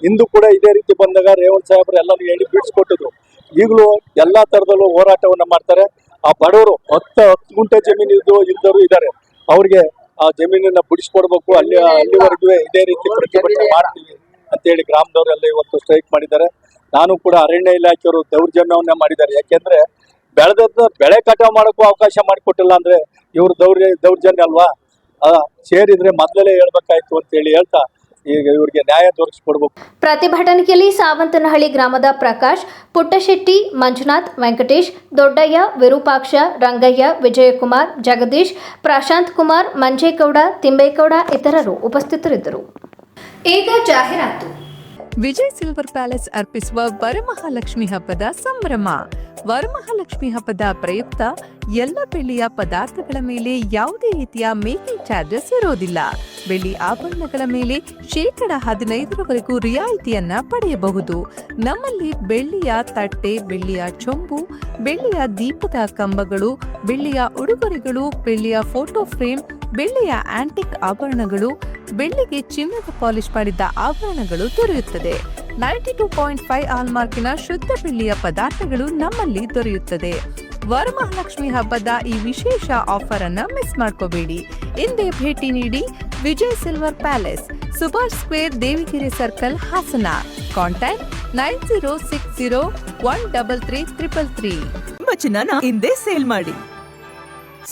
ಇಂದು ಕೂಡ ಇದೇ ರೀತಿ ಬಂದಾಗ ರೇವಂತ್ ಸಾಹೇಬ್ರು ಎಲ್ಲರೂ ಹೇಳಿ ಬಿಡಿಸ್ಕೊಟ್ಟಿದ್ರು ಈಗಲೂ ಎಲ್ಲಾ ತರದಲ್ಲೂ ಹೋರಾಟವನ್ನ ಮಾಡ್ತಾರೆ. ಆ ಬಡವರು ಹತ್ತು ಹತ್ತು ಗುಂಟೆ ಜಮೀನು ಇದ್ದು, ಇದ್ದವರು ಇದ್ದಾರೆ. ಅವ್ರಿಗೆ ಆ ಜಮೀನನ್ನ ಬಿಡಿಸ್ಕೊಡ್ಬೇಕು. ಅಲ್ಲಿ, ಅಲ್ಲಿವರೆಗೂ ಇದೇ ರೀತಿ ಪ್ರತಿಭಟನೆ ಮಾಡ್ತೀವಿ ಅಂತೇಳಿ ಗ್ರಾಮದವರೆಲ್ಲ ಇವತ್ತು ಸ್ಟ್ರೈಕ್ ಮಾಡಿದ್ದಾರೆ. ನಾನು ಕೂಡ ಅರಣ್ಯ ಇಲಾಖೆಯವರು ದೌರ್ಜನ್ಯವನ್ನ ಮಾಡಿದ್ದಾರೆ. ಯಾಕೆಂದ್ರೆ ಬೆಳೆದದ್ದು ಬೆಳೆ ಕಟಾವು ಮಾಡೋಕ್ಕೂ ಅವಕಾಶ ಮಾಡಿಕೊಟ್ಟಿಲ್ಲ ಅಂದ್ರೆ ಇವ್ರ ದೌರ್ಯ, ದೌರ್ಜನ್ಯ ಅಲ್ವಾ? ಸೇರಿದ್ರೆ ಮೊದಲೇ ಹೇಳ್ಬೇಕಾಯ್ತು ಅಂತೇಳಿ ಹೇಳ್ತಾ ಈಗ ಇವ್ರಿಗೆ ನ್ಯಾಯ ದೊರಕಿಸ್ಕೊಡ್ಬೇಕು. ಪ್ರತಿಭಟನೆಯಲ್ಲಿ ಸಾವಂತನಹಳ್ಳಿ ಗ್ರಾಮದ ಪ್ರಕಾಶ್, ಪುಟ್ಟಶೆಟ್ಟಿ, ಮಂಜುನಾಥ್, ವೆಂಕಟೇಶ್, ದೊಡ್ಡಯ್ಯ, ವಿರೂಪಾಕ್ಷ, ರಂಗಯ್ಯ, ವಿಜಯಕುಮಾರ್, ಜಗದೀಶ್, ಪ್ರಶಾಂತ್ ಕುಮಾರ್, ಮಂಜೇಗೌಡ, ತಿಂಬೇಗೌಡ ಇತರರು ಉಪಸ್ಥಿತರಿದ್ದರು. ಈಗ ಜಾಹೀರಾತು. ವಿಜಯ್ ಸಿಲ್ವರ್ ಪ್ಯಾಲೇಸ್ ಅರ್ಪಿಸುವ ವರಮಹಾಲಕ್ಷ್ಮಿ ಹಬ್ಬದ ಸಂಭ್ರಮ. ವರಮಹಾಲಕ್ಷ್ಮಿ ಹಬ್ಬದ ಪ್ರಯುಕ್ತ ಎಲ್ಲ ಬೆಳ್ಳಿಯ ಪದಾರ್ಥಗಳ ಮೇಲೆ ಯಾವುದೇ ರೀತಿಯ ಮೇಕಿಂಗ್ ಚಾರ್ಜಸ್ ಇರೋದಿಲ್ಲ. ಬೆಳ್ಳಿ ಆಭರಣಗಳ ಮೇಲೆ ಶೇಕಡ ಹದಿನೈದರವರೆಗೂ ರಿಯಾಯಿತಿಯನ್ನ ಪಡೆಯಬಹುದು. ನಮ್ಮಲ್ಲಿ ಬೆಳ್ಳಿಯ ತಟ್ಟೆ, ಬೆಳ್ಳಿಯ ಚೊಂಬು, ಬೆಳ್ಳಿಯ ದೀಪದ ಕಂಬಗಳು, ಬೆಳ್ಳಿಯ ಉಡುಗೊರೆಗಳು, ಬೆಳ್ಳಿಯ ಫೋಟೋ ಫ್ರೇಮ್, ಬೆಳ್ಳಿಯ ಆಂಟಿಕ್ ಆಭರಣಗಳು, ಬೆಳ್ಳಿಗೆ ಚಿನ್ನದ ಪಾಲಿಶ್ ಮಾಡಿದ ಆಭರಣಗಳು ದೊರೆಯುತ್ತದೆ. ನೈಂಟಿ ಟೂ ಪಾಯಿಂಟ್ ಫೈವ್ ಆಲ್ಮಾರ್ಕಿನ ಶುದ್ಧ ಬೆಳ್ಳಿಯ ಪದಾರ್ಥಗಳು ನಮ್ಮಲ್ಲಿ ದೊರೆಯುತ್ತದೆ. ವರಮಹಾಲಕ್ಷ್ಮಿ ಹಬ್ಬದ ಈ ವಿಶೇಷ ಆಫರ್ ಅನ್ನ ಮಿಸ್ ಮಾಡ್ಕೋಬೇಡಿ. ಹಿಂದೆ ಭೇಟಿ ನೀಡಿ Vijay silver palace Subhash square Devigiri circle Hassan. Contact nine zero six zero one double three triple three. ನಿಮ್ಮ ಚಿನ್ನನ ಹಿಂದೆ ಸೇಲ್ ಮಾಡಿ.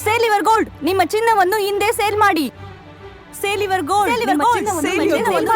ಸೇಲಿವರ್ ಗೋಲ್ಡ್ ನಿಮ್ಮ ಚಿನ್ನವನ್ನು ಹಿಂದೆ ಸೇಲ್ ಮಾಡಿ. ಸೇಲಿವರ್ ಗೋಲ್ಡ್ ನಿಮ್ಮ ಚಿನ್ನವನ್ನು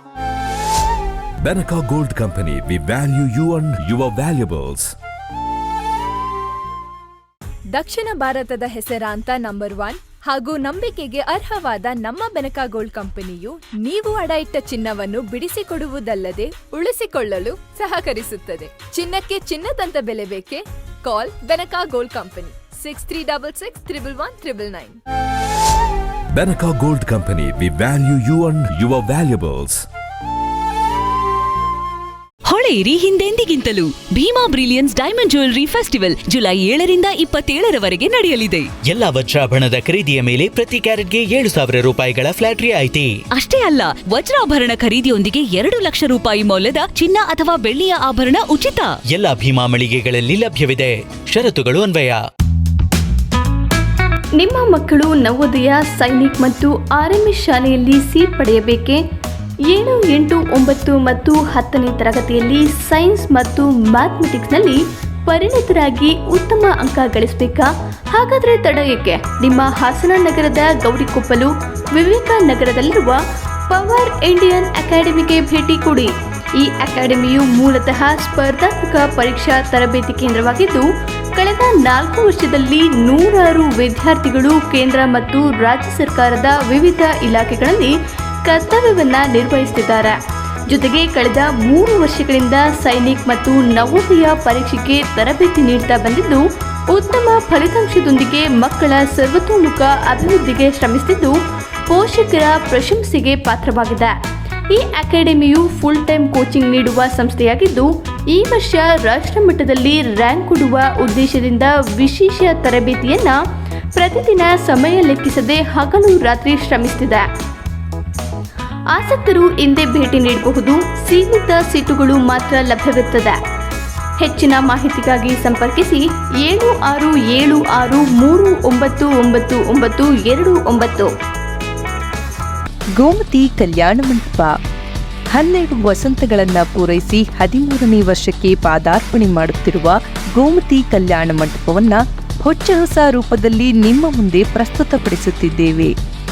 Benaca Gold Company, we value you and your valuables. ದಕ್ಷಿಣ ಭಾರತದ ಹೆಸರಾಂತ ನಂಬರ್ ಒನ್ ಹಾಗೂ ನಂಬಿಕೆಗೆ ಅರ್ಹವಾದ ನಮ್ಮ ಬೆನಕಾ ಗೋಲ್ಡ್ ಕಂಪನಿಯು ನೀವು ಅಡ ಇಟ್ಟ ಚಿನ್ನವನ್ನು ಬಿಡಿಸಿಕೊಡುವುದಲ್ಲದೆ ಉಳಿಸಿಕೊಳ್ಳಲು ಸಹಕರಿಸುತ್ತದೆ ಚಿನ್ನಕ್ಕೆ ಚಿನ್ನದಂತ ಬೆಲೆ ಬೇಕೆ call Benaka gold company six three double six triple one triple nine Benaka Gold Company, we value you and your valuables. ಹೊಳೆಯಿರಿ ಹಿಂದೆಂದಿಗಿಂತಲೂ. Bhima brilliance diamond jewellery festival July ಏಳರಿಂದ ಇಪ್ಪತ್ತೇಳರವರೆಗೆ ನಡೆಯಲಿದೆ. ಎಲ್ಲ ವಜ್ರಾಭರಣದ ಖರೀದಿಯ ಮೇಲೆ ಪ್ರತಿ ಕ್ಯಾರೆಟ್ಗೆ ಏಳು ಸಾವಿರ ರೂಪಾಯಿಗಳ ಫ್ಲಾಟ್ ರಿಯಾಯಿತಿ ಅಷ್ಟೇ ಅಲ್ಲ ವಜ್ರಾಭರಣ ಖರೀದಿಯೊಂದಿಗೆ ಎರಡು ಲಕ್ಷ ರೂಪಾಯಿ ಮೌಲ್ಯದ ಚಿನ್ನ ಅಥವಾ ಬೆಳ್ಳಿಯ ಆಭರಣ ಉಚಿತ. ಎಲ್ಲ ಭೀಮಾ ಮಳಿಗೆಗಳಲ್ಲಿ ಲಭ್ಯವಿದೆ. ಷರತ್ತುಗಳು ಅನ್ವಯ. ನಿಮ್ಮ ಮಕ್ಕಳು ನವೋದಯ ಸೈನಿಕ್ ಮತ್ತು ಆರ್ಎಂಎಸ್ ಶಾಲೆಯಲ್ಲಿ ಸೀಟ್ ಪಡೆಯಬೇಕೆ? ಏಳು, ಎಂಟು, ಒಂಬತ್ತು ಮತ್ತು ಹತ್ತನೇ ತರಗತಿಯಲ್ಲಿ ಸೈನ್ಸ್ ಮತ್ತು ಮ್ಯಾಥಮೆಟಿಕ್ಸ್ನಲ್ಲಿ ಪರಿಣಿತರಾಗಿ ಉತ್ತಮ ಅಂಕ ಗಳಿಸಬೇಕಾ? ಹಾಗಾದರೆ ತಡೆಯಕ್ಕೆ ನಿಮ್ಮ ಹಾಸನ ನಗರದ ಗೌರಿಕೊಪ್ಪಲು ವಿವೇಕಾನಗರದಲ್ಲಿರುವ ಪವರ್ ಇಂಡಿಯನ್ ಅಕಾಡೆಮಿಗೆ ಭೇಟಿ ಕೊಡಿ. ಈ ಅಕಾಡೆಮಿಯು ಮೂಲತಃ ಸ್ಪರ್ಧಾತ್ಮಕ ಪರೀಕ್ಷಾ ತರಬೇತಿ ಕೇಂದ್ರವಾಗಿದ್ದು, ಕಳೆದ ನಾಲ್ಕು ವರ್ಷದಲ್ಲಿ ನೂರಾರು ವಿದ್ಯಾರ್ಥಿಗಳು ಕೇಂದ್ರ ಮತ್ತು ರಾಜ್ಯ ಸರ್ಕಾರದ ವಿವಿಧ ಇಲಾಖೆಗಳಲ್ಲಿ ಕರ್ತವ್ಯವನ್ನ ನಿರ್ವಹಿಸುತ್ತಿದ್ದಾರೆ ಜೊತೆಗೆ ಕಳೆದ ಮೂರು ವರ್ಷಗಳಿಂದ ಸೈನಿಕ್ ಮತ್ತು ನವೋದಯ ಪರೀಕ್ಷೆಗೆ ತರಬೇತಿ ನೀಡುತ್ತಾ ಬಂದಿದ್ದು, ಉತ್ತಮ ಫಲಿತಾಂಶದೊಂದಿಗೆ ಮಕ್ಕಳ ಸರ್ವತೋಮುಖ ಅಭಿವೃದ್ಧಿಗೆ ಶ್ರಮಿಸುತ್ತಿದ್ದು ಪೋಷಕರ ಪ್ರಶಂಸೆಗೆ ಪಾತ್ರವಾಗಿದೆ. ಈ ಅಕಾಡೆಮಿಯು ಫುಲ್ ಟೈಮ್ ಕೋಚಿಂಗ್ ನೀಡುವ ಸಂಸ್ಥೆಯಾಗಿದ್ದು, ಈ ವರ್ಷ ರಾಷ್ಟ್ರ ಮಟ್ಟದಲ್ಲಿ ರ್ಯಾಂಕ್ ಕೊಡುವ ಉದ್ದೇಶದಿಂದ ವಿಶೇಷ ತರಬೇತಿಯನ್ನ ಪ್ರತಿದಿನ ಸಮಯ ಲೆಕ್ಕಿಸದೆ ಹಗಲು ರಾತ್ರಿ ಶ್ರಮಿಸುತ್ತಿದೆ ಆಸಕ್ತರು ಹಿಂದೆ ಭೇಟಿ ನೀಡಬಹುದು. ಸೀಮಿತ ಸೀಟುಗಳು ಮಾತ್ರ ಲಭ್ಯವಿರುತ್ತದೆ. ಹೆಚ್ಚಿನ ಮಾಹಿತಿಗಾಗಿ ಸಂಪರ್ಕಿಸಿ ಏಳು ಆರು ಏಳು ಆರು ಮೂರು ಒಂಬತ್ತು ಒಂಬತ್ತು ಒಂಬತ್ತು ಎರಡು ಒಂಬತ್ತು. ಗೋಮತಿ ಕಲ್ಯಾಣ ಮಂಟಪ. ಹನ್ನೆರಡು ವಸಂತಗಳನ್ನ ಪೂರೈಸಿ ಹದಿಮೂರನೇ ವರ್ಷಕ್ಕೆ ಪಾದಾರ್ಪಣೆ ಮಾಡುತ್ತಿರುವ ಗೋಮತಿ ಕಲ್ಯಾಣ ಮಂಟಪವನ್ನ ಹೊಚ್ಚ ಹೊಸ ರೂಪದಲ್ಲಿ ನಿಮ್ಮ ಮುಂದೆ ಪ್ರಸ್ತುತಪಡಿಸುತ್ತಿದ್ದೇವೆ.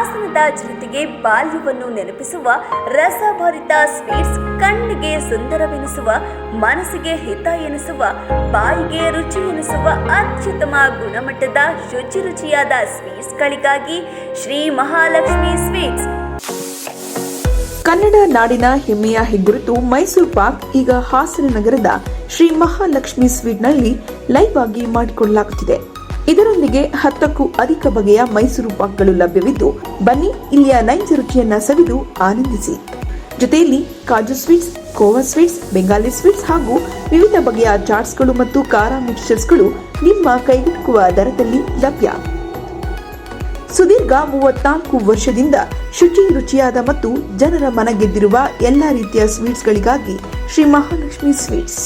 ಹಾಸನದ ಜನತೆಗೆ ಬಾಲ್ಯವನ್ನು ನೆನಪಿಸುವ ರಸಭರಿತ ಸ್ವೀಟ್ಸ್ ಕಣ್ಣಿಗೆ ಸುಂದರವೆನಿಸುವ, ಮನಸ್ಸಿಗೆ ಹಿತ ಎನಿಸುವ, ಬಾಯಿಗೆ ರುಚಿ ಎನಿಸುವ ಅತ್ಯುತ್ತಮ ಗುಣಮಟ್ಟದ ಶುಚಿ ರುಚಿಯಾದ ಸ್ವೀಟ್ಸ್ಗಳಿಗಾಗಿ ಶ್ರೀ ಮಹಾಲಕ್ಷ್ಮಿ ಸ್ವೀಟ್ಸ್. ಕನ್ನಡ ನಾಡಿನ ಹೆಮ್ಮೆಯ ಹೆಗ್ಗುರುತು ಮೈಸೂರು ಪಾಕ್, ಈಗ ಹಾಸನ ನಗರದ ಶ್ರೀ ಮಹಾಲಕ್ಷ್ಮಿ ಸ್ವೀಟ್ನಲ್ಲಿ ಲೈವ್ ಆಗಿ ಮಾಡಿಕೊಳ್ಳಲಾಗುತ್ತಿದೆ. ಇದರೊಂದಿಗೆ ಹತ್ತಕ್ಕೂ ಅಧಿಕ ಬಗೆಯ ಮೈಸೂರು ಪಾಕ್ಗಳು ಲಭ್ಯವಿದ್ದು, ಬನ್ನಿ ಇಲ್ಲಿಯ ನೈಜ ರುಚಿಯನ್ನ ಸವಿದು ಆನಂದಿಸಿ. ಜೊತೆಯಲ್ಲಿ ಕಾಜು ಸ್ವೀಟ್ಸ್, ಕೋವಾ ಸ್ವೀಟ್ಸ್, ಬೆಂಗಾಲಿ ಸ್ವೀಟ್ಸ್ ಹಾಗೂ ವಿವಿಧ ಬಗೆಯ ಚಾಟ್ಸ್ಗಳು ಮತ್ತು ಖಾರ ಮಿಕ್ಸ್ಚರ್ಸ್ಗಳು ನಿಮ್ಮ ಕೈಗೆಟುಕುವ ದರದಲ್ಲಿ ಲಭ್ಯ. ಸುದೀರ್ಘ ಮೂವತ್ನಾಲ್ಕು ವರ್ಷದಿಂದ ಶುಚಿ, ರುಚಿಯಾದ ಮತ್ತು ಜನರ ಮನಗೆದ್ದಿರುವ ಎಲ್ಲ ರೀತಿಯ ಸ್ವೀಟ್ಸ್ಗಳಿಗಾಗಿ ಶ್ರೀ ಮಹಾಲಕ್ಷ್ಮಿ ಸ್ವೀಟ್ಸ್.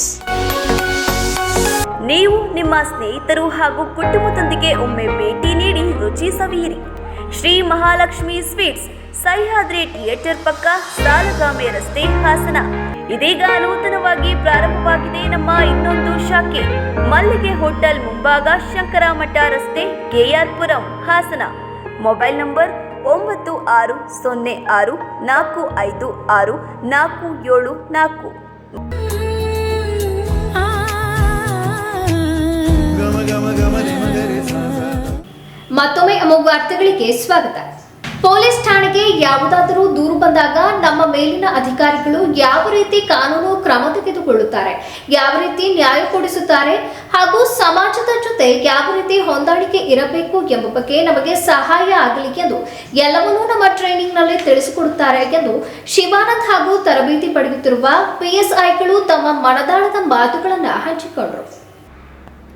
ನೀವು ನಿಮ್ಮ ಸ್ನೇಹಿತರು ಹಾಗೂ ಕುಟುಂಬದೊಂದಿಗೆ ಒಮ್ಮೆ ಭೇಟಿ ನೀಡಿ ರುಚಿ ಸವಿಯಿರಿ ಶ್ರೀ ಮಹಾಲಕ್ಷ್ಮಿ ಸ್ವೀಟ್ಸ್, ಸಹ್ಯಾದ್ರಿ ಥಿಯೇಟರ್ ಪಕ್ಕ ಸಾಲಗಾಮೆ ರಸ್ತೆ ಹಾಸನ. ಇದೀಗ ನೂತನವಾಗಿ ಪ್ರಾರಂಭವಾಗಿದೆ ನಮ್ಮ ಇನ್ನೊಂದು ಶಾಖೆ. ಮಲ್ಲಿಗೆ ಹೋಟೆಲ್ ಮುಂಭಾಗ ಶಂಕರಮಠ ರಸ್ತೆ, ಕೆಆರ್ಪುರಂ ಹಾಸನ. ಮೊಬೈಲ್ ನಂಬರ್ ಒಂಬತ್ತು ಆರು ಸೊನ್ನೆ ಆರು ನಾಲ್ಕು ಐದು ಆರು ನಾಲ್ಕು ಏಳು ನಾಲ್ಕು. ಮತ್ತೊಮ್ಮೆ ಅಮೋಘ ವಾರ್ತೆಗಳಿಗೆ ಸ್ವಾಗತ. ಪೊಲೀಸ್ ಠಾಣೆಗೆ ಯಾವುದಾದರೂ ದೂರು ಬಂದಾಗ ನಮ್ಮ ಮೇಲಿನ ಅಧಿಕಾರಿಗಳು ಯಾವ ರೀತಿ ಕಾನೂನು ಕ್ರಮ ತೆಗೆದುಕೊಳ್ಳುತ್ತಾರೆ, ಯಾವ ರೀತಿ ನ್ಯಾಯ ಕೊಡಿಸುತ್ತಾರೆ ಹಾಗೂ ಸಮಾಜದ ಜೊತೆ ಯಾವ ರೀತಿ ಹೊಂದಾಣಿಕೆ ಇರಬೇಕು ಎಂಬ ಬಗ್ಗೆ ನಮಗೆ ಸಹಾಯ ಆಗಲಿ ಎಂದು ಎಲ್ಲವನ್ನೂ ನಮ್ಮ ಟ್ರೈನಿಂಗ್ನಲ್ಲಿ ತಿಳಿಸಿಕೊಡುತ್ತಾರೆ ಎಂದು ಶಿವಾನಂದ್ ಹಾಗೂ ತರಬೇತಿ ಪಡೆಯುತ್ತಿರುವ ಪಿಎಸ್ಐಗಳು ತಮ್ಮ ಮನದಾಳದ ಮಾತುಗಳನ್ನು ಹಂಚಿಕೊಂಡರು.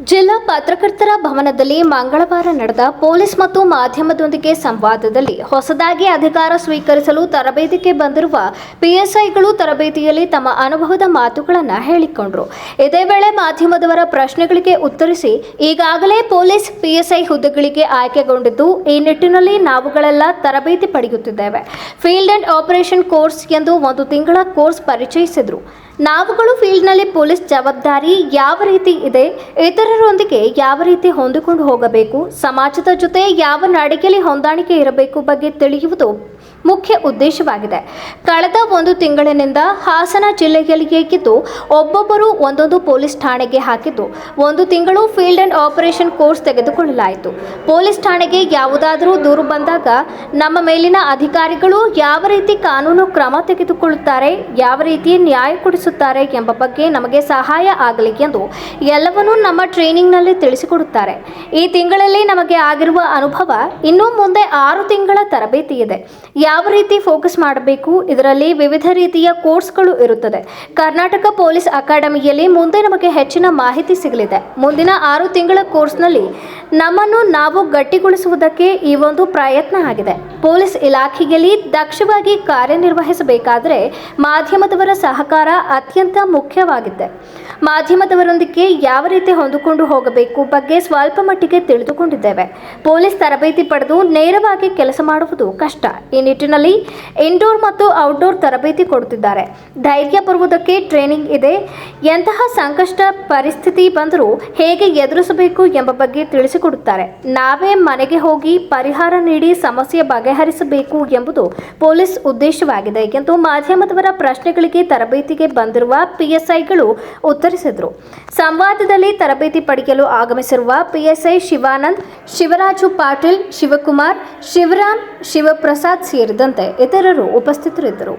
ಜಿಲ್ಲಾ ಪತ್ರಕರ್ತರ ಭವನದಲ್ಲಿ ಮಂಗಳವಾರ ನಡೆದ ಪೊಲೀಸ್ ಮತ್ತು ಮಾಧ್ಯಮದೊಂದಿಗೆ ಸಂವಾದದಲ್ಲಿ ಹೊಸದಾಗಿ ಅಧಿಕಾರ ಸ್ವೀಕರಿಸಲು ತರಬೇತಿಗೆ ಬಂದಿರುವ ಪಿಎಸ್ಐಗಳು ತರಬೇತಿಯಲ್ಲಿ ತಮ್ಮ ಅನುಭವದ ಮಾತುಗಳನ್ನು ಹೇಳಿಕೊಂಡರು. ಇದೇ ವೇಳೆ ಮಾಧ್ಯಮದವರ ಪ್ರಶ್ನೆಗಳಿಗೆ ಉತ್ತರಿಸಿ, ಈಗಾಗಲೇ ಪೊಲೀಸ್ ಪಿಎಸ್ಐ ಹುದ್ದೆಗಳಿಗೆ ಆಯ್ಕೆಗೊಂಡಿದ್ದು, ಈ ನಿಟ್ಟಿನಲ್ಲಿ ನಾವುಗಳೆಲ್ಲ ತರಬೇತಿ ಪಡೆಯುತ್ತಿದ್ದೇವೆ. ಫೀಲ್ಡ್ ಅಂಡ್ ಆಪರೇಷನ್ ಕೋರ್ಸ್ ಎಂದು ಒಂದು ತಿಂಗಳ ಕೋರ್ಸ್ ಪರಿಚಯಿಸಿದರು. ನಾವುಗಳು ಫೀಲ್ಡ್ನಲ್ಲಿ ಪೊಲೀಸ್ ಜವಾಬ್ದಾರಿ ಯಾವ ರೀತಿ ಇದೆ, ಇತರರೊಂದಿಗೆ ಯಾವ ರೀತಿ ಹೊಂದಿಕೊಂಡು ಹೋಗಬೇಕು, ಸಮಾಜದ ಜೊತೆ ಯಾವ ನಡಿಗೆಯಲ್ಲಿ ಹೊಂದಾಣಿಕೆ ಇರಬೇಕು ಬಗ್ಗೆ ತಿಳಿಯುವುದು ಮುಖ್ಯ ಉದ್ದೇಶವಾಗಿದೆ. ಕಳೆದ ಒಂದು ತಿಂಗಳಿನಿಂದ ಹಾಸನ ಜಿಲ್ಲೆಯಲ್ಲಿ ಹೇಗಿದ್ದು ಒಬ್ಬೊಬ್ಬರು ಒಂದೊಂದು ಪೊಲೀಸ್ ಠಾಣೆಗೆ ಹಾಕಿದ್ದು, ಒಂದು ತಿಂಗಳು ಫೀಲ್ಡ್ ಅಂಡ್ ಆಪರೇಷನ್ ಕೋರ್ಸ್ ತೆಗೆದುಕೊಳ್ಳಲಾಯಿತು. ಪೊಲೀಸ್ ಠಾಣೆಗೆ ಯಾವುದಾದರೂ ದೂರು ಬಂದಾಗ ನಮ್ಮ ಮೇಲಿನ ಅಧಿಕಾರಿಗಳು ಯಾವ ರೀತಿ ಕಾನೂನು ಕ್ರಮ ತೆಗೆದುಕೊಳ್ಳುತ್ತಾರೆ, ಯಾವ ರೀತಿ ನ್ಯಾಯ ಕೊಡಿಸುತ್ತಾರೆ ಎಂಬ ಬಗ್ಗೆ ನಮಗೆ ಸಹಾಯ ಆಗಲಿ ಎಂದು ಎಲ್ಲವನ್ನೂ ನಮ್ಮ ಟ್ರೈನಿಂಗ್ನಲ್ಲಿ ತಿಳಿಸಿಕೊಡುತ್ತಾರೆ. ಈ ತಿಂಗಳಲ್ಲಿ ನಮಗೆ ಆಗಿರುವ ಅನುಭವ ಇನ್ನೂ ಮುಂದೆ ಆರು ತಿಂಗಳ ತರಬೇತಿ ಇದೆ ಯಾವ ರೀತಿ ಫೋಕಸ್ ಮಾಡಬೇಕು? ಇದರಲ್ಲಿ ವಿವಿಧ ರೀತಿಯ ಕೋರ್ಸ್ಗಳು ಇರುತ್ತದೆ. ಕರ್ನಾಟಕ ಪೊಲೀಸ್ ಅಕಾಡೆಮಿಯಲ್ಲಿ ಮುಂದೆ ನಮಗೆ ಹೆಚ್ಚಿನ ಮಾಹಿತಿ ಸಿಗಲಿದೆ. ಮುಂದಿನ ಆರು ತಿಂಗಳ ಕೋರ್ಸ್ನಲ್ಲಿ ನಮ್ಮನ್ನು ನಾವು ಗಟ್ಟಿಗೊಳಿಸುವುದಕ್ಕೆ ಈ ಒಂದು ಪ್ರಯತ್ನ ಆಗಿದೆ. ಪೊಲೀಸ್ ಇಲಾಖೆಯಲ್ಲಿ ದಕ್ಷವಾಗಿ ಕಾರ್ಯನಿರ್ವಹಿಸಬೇಕಾದರೆ ಮಾಧ್ಯಮದವರ ಸಹಕಾರ ಅತ್ಯಂತ ಮುಖ್ಯವಾಗಿದೆ. ಮಾಧ್ಯಮದವರೊಂದಿಗೆ ಯಾವ ರೀತಿ ಹೊಂದಿಕೊಂಡು ಹೋಗಬೇಕು ಬಗ್ಗೆ ಸ್ವಲ್ಪ ಮಟ್ಟಿಗೆ ತಿಳಿದುಕೊಂಡಿದ್ದೇವೆ. ಪೊಲೀಸ್ ತರಬೇತಿ ಪಡೆದು ನೇರವಾಗಿ ಕೆಲಸ ಮಾಡುವುದು ಕಷ್ಟ. ಈ ನಿಟ್ಟಿನಲ್ಲಿ ಇಂಡೋರ್ ಮತ್ತು ಔಟ್ಡೋರ್ ತರಬೇತಿ ಕೊಡುತ್ತಿದ್ದಾರೆ. ಧೈರ್ಯ ಬರುವುದಕ್ಕೆ ಟ್ರೈನಿಂಗ್ ಇದೆ. ಎಂತಹ ಸಂಕಷ್ಟ ಪರಿಸ್ಥಿತಿ ಬಂದರೂ ಹೇಗೆ ಎದುರಿಸಬೇಕು ಎಂಬ ಬಗ್ಗೆ ತಿಳಿಸಿಕೊಡುತ್ತಾರೆ. ನಾವೇ ಮನೆಗೆ ಹೋಗಿ ಪರಿಹಾರ ನೀಡಿ ಸಮಸ್ಯೆ ಬಗೆಹರಿಸಬೇಕು ಎಂಬುದು ಪೊಲೀಸ್ ಉದ್ದೇಶವಾಗಿದೆ ಎಂದು ಮಾಧ್ಯಮದವರ ಪ್ರಶ್ನೆಗಳಿಗೆ ತರಬೇತಿಗೆ ಬಂದಿರುವ ಪಿಎಸ್ಐಗಳು ಉತ್ತರಿಸಿದರು ಸಂವಾದದಲ್ಲಿ ತರಬೇತಿ ಪಡೆಯಲು ಆಗಮಿಸಿರುವ ಪಿಎಸ್ಐ ಶಿವಾನಂದ್, ಶಿವರಾಜು ಪಾಟೀಲ್, ಶಿವಕುಮಾರ್, ಶಿವರಾಮ್, ಶಿವಪ್ರಸಾದ್ ಸೇರಿದಂತೆ ಇತರರು ಉಪಸ್ಥಿತರಿದ್ದರು.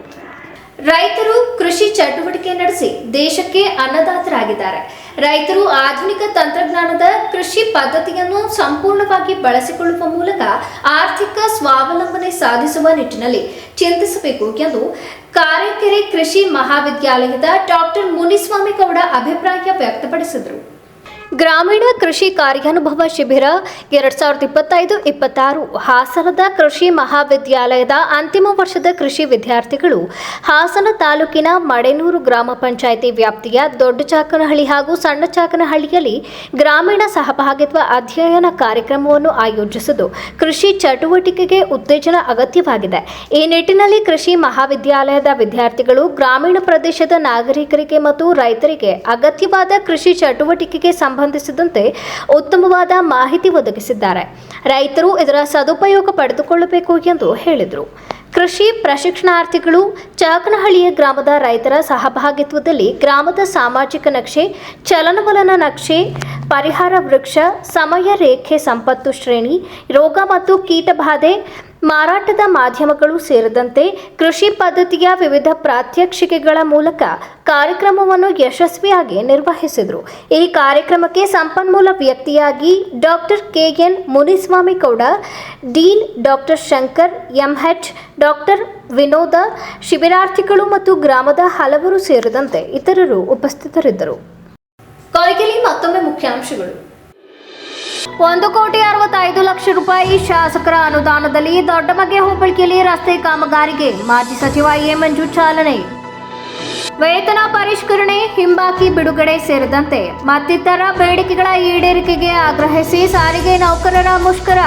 ರೈತರು ಕೃಷಿ ಚಟುವಟಿಕೆ ನಡೆಸಿ ದೇಶಕ್ಕೆ ಅನ್ನದಾತರಾಗಿದ್ದಾರೆ. ರೈತರು ಆಧುನಿಕ ತಂತ್ರಜ್ಞಾನದ ಕೃಷಿ ಪದ್ಧತಿಯನ್ನು ಸಂಪೂರ್ಣವಾಗಿ ಬಳಸಿಕೊಳ್ಳುವ ಮೂಲಕ ಆರ್ಥಿಕ ಸ್ವಾವಲಂಬನೆ ಸಾಧಿಸುವ ನಿಟ್ಟಿನಲ್ಲಿ ಚಿಂತಿಸಬೇಕು ಎಂದು ಕಾರೆಕೆರೆ ಕೃಷಿ ಮಹಾವಿದ್ಯಾಲಯದ ಡಾಕ್ಟರ್ ಮುನಿಸ್ವಾಮಿ ಗೌಡ ಅಭಿಪ್ರಾಯ ವ್ಯಕ್ತಪಡಿಸಿದರು. ಗ್ರಾಮೀಣ ಕೃಷಿ ಕಾರ್ಯಾನುಭವ ಶಿಬಿರ ಎರಡ್ ಸಾವಿರದ ಇಪ್ಪತ್ತೈದು, ಇಪ್ಪತ್ತಾರು ಹಾಸನದ ಕೃಷಿ ಮಹಾವಿದ್ಯಾಲಯದ ಅಂತಿಮ ವರ್ಷದ ಕೃಷಿ ವಿದ್ಯಾರ್ಥಿಗಳು ಹಾಸನ ತಾಲೂಕಿನ ಮಡೆನೂರು ಗ್ರಾಮ ಪಂಚಾಯಿತಿ ವ್ಯಾಪ್ತಿಯ ದೊಡ್ಡ ಚಾಕನಹಳ್ಳಿ ಹಾಗೂ ಸಣ್ಣ ಚಾಕನಹಳ್ಳಿಯಲ್ಲಿ ಗ್ರಾಮೀಣ ಸಹಭಾಗಿತ್ವ ಅಧ್ಯಯನ ಕಾರ್ಯಕ್ರಮವನ್ನು ಆಯೋಜಿಸಿದ್ದು ಕೃಷಿ ಚಟುವಟಿಕೆಗೆ ಉತ್ತೇಜನ ಅಗತ್ಯವಾಗಿದೆ. ಈ ನಿಟ್ಟಿನಲ್ಲಿ ಕೃಷಿ ಮಹಾವಿದ್ಯಾಲಯದ ವಿದ್ಯಾರ್ಥಿಗಳು ಗ್ರಾಮೀಣ ಪ್ರದೇಶದ ನಾಗರಿಕರಿಗೆ ಮತ್ತು ರೈತರಿಗೆ ಅಗತ್ಯವಾದ ಕೃಷಿ ಚಟುವಟಿಕೆಗೆ ಸಂಬಂಧಿಸಿದಂತೆ ಉತ್ತಮವಾದ ಮಾಹಿತಿ ಒದಗಿಸಿದ್ದಾರೆ. ರೈತರು ಇದರ ಸದುಪಯೋಗ ಪಡೆದುಕೊಳ್ಳಬೇಕು ಎಂದು ಹೇಳಿದರು. ಕೃಷಿ ಪ್ರಶಿಕ್ಷಣಾರ್ಥಿಗಳು ಚಾಕನಹಳ್ಳಿಯ ಗ್ರಾಮದ ರೈತರ ಸಹಭಾಗಿತ್ವದಲ್ಲಿ ಗ್ರಾಮದ ಸಾಮಾಜಿಕ ನಕ್ಷೆ, ಚಲನವಲನ ನಕ್ಷೆ, ಪರಿಹಾರ ವೃಕ್ಷ, ಸಮಯ ರೇಖೆ, ಸಂಪತ್ತು ಶ್ರೇಣಿ, ರೋಗ ಮತ್ತು ಕೀಟಬಾಧೆ ಮಾರಾಟದ ಮಾಧ್ಯಮಗಳು ಸೇರಿದಂತೆ ಕೃಷಿ ಪದ್ಧತಿಯ ವಿವಿಧ ಪ್ರಾತ್ಯಕ್ಷಿಕೆಗಳ ಮೂಲಕ ಕಾರ್ಯಕ್ರಮವನ್ನು ಯಶಸ್ವಿಯಾಗಿ ನಿರ್ವಹಿಸಿದರು. ಈ ಕಾರ್ಯಕ್ರಮಕ್ಕೆ ಸಂಪನ್ಮೂಲ ವ್ಯಕ್ತಿಯಾಗಿ doctor KN Muniswamy Gowda, dean doctor Shankar, MH doctor Vinoda, ಶಿಬಿರಾರ್ಥಿಗಳು ಮತ್ತು ಗ್ರಾಮದ ಹಲವರು ಸೇರಿದಂತೆ ಇತರರು ಉಪಸ್ಥಿತರಿದ್ದರು. ಕೊನೆಯಲ್ಲಿ ಮತ್ತೊಮ್ಮೆ ಮುಖ್ಯಾಂಶಗಳು. ಒಂದು ಕೋಟಿ ಅರವತ್ತೈದು ಲಕ್ಷ ರೂಪಾಯಿ ಶಾಸಕರ ಅನುದಾನದಲ್ಲಿ ದೊಡ್ಡಮಗೆ ಹೋಬಳಿಕೆಯಲ್ಲಿ ರಸ್ತೆ ಕಾಮಗಾರಿಗೆ ಮಾಜಿ ಸಚಿವ ಎ ಮಂಜು ಚಾಲನೆ. ವೇತನ ಪರಿಷ್ಕರಣೆ, ಹಿಂಬಾಕಿ ಬಿಡುಗಡೆ ಸೇರಿದಂತೆ ಮತ್ತಿತರ ಬೇಡಿಕೆಗಳ ಈಡೇರಿಕೆಗೆ ಆಗ್ರಹಿಸಿ ಸಾರಿಗೆ ನೌಕರರ ಮುಷ್ಕರ.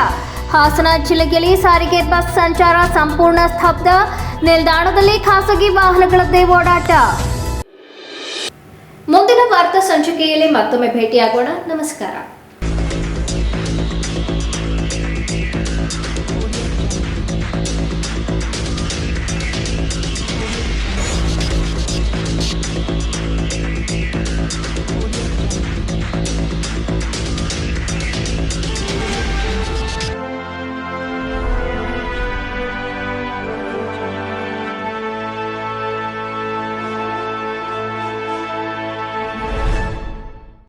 ಹಾಸನ ಜಿಲ್ಲೆಯಲ್ಲಿ ಸಾರಿಗೆ ಬಸ್ ಸಂಚಾರ ಸಂಪೂರ್ಣ ಸ್ತಬ್ಧ, ನಿಲ್ದಾಣದಲ್ಲಿ ಖಾಸಗಿ ವಾಹನಗಳದ್ದೇ ಓಡಾಟ. ಮುಂದಿನ ವಾರ್ತಾ ಸಂಚಿಕೆಯಲ್ಲಿ ಮತ್ತೊಮ್ಮೆ ಭೇಟಿಯಾಗೋಣ. ನಮಸ್ಕಾರ.